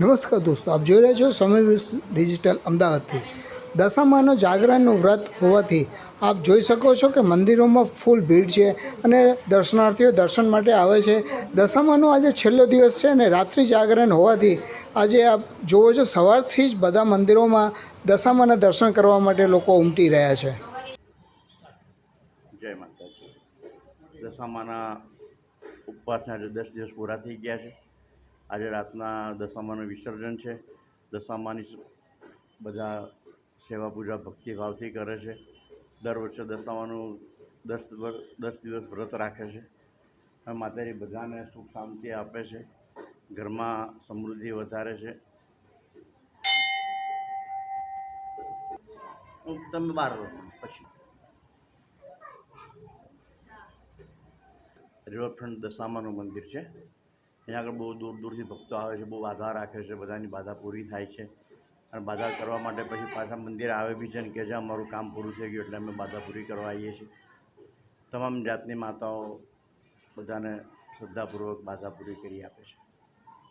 નમસ્કાર દોસ્તો, આપ જોઈ રહ્યા છો સમય ડિજિટલ અમદાવાદથી. દશામાનો જાગરણનું વ્રત હોવાથી આપ જોઈ શકો છો કે મંદિરોમાં ફૂલ ભીડ છે અને દર્શનાર્થીઓ દર્શન માટે આવે છે. દશામાનો આજે છેલ્લો દિવસ છે અને રાત્રિ જાગરણ હોવાથી આજે આપ જોવો છો સવારથી જ બધા મંદિરોમાં દશામાના દર્શન કરવા માટે લોકો ઉમટી રહ્યા છે. જય માતાજી. દશામાના ઉપવાસના દસ દિવસ પૂરા થઈ ગયા છે. આજે રાતના દશામાનું વિસર્જન છે. દશામાની બધા સેવા પૂજા ભક્તિભાવથી કરે છે. દર વર્ષે દશામાનું દસ દસ દિવસ વ્રત રાખે છે. અને માતાજી બધાને સુખ શાંતિ આપે છે. ઘરમાં સમૃદ્ધિ વધારે છે. તમે રહો પછી. રિવરફ્રન્ટ દશામાનું મંદિર છે. અહીંયા આગળ બહુ દૂર દૂરથી ભક્તો આવે છે, બહુ બાધા રાખે છે, બધાની બાધા પૂરી થાય છે. અને બાધા કરવા માટે પછી પાછા મંદિર આવે બી છે ને કે છે અમારું કામ પૂરું થઈ ગયું એટલે અમે બાધા પૂરી કરવા આવીએ છીએ. તમામ જાતની માતાઓ બધાને શ્રદ્ધાપૂર્વક બાધા પૂરી કરી આપે છે.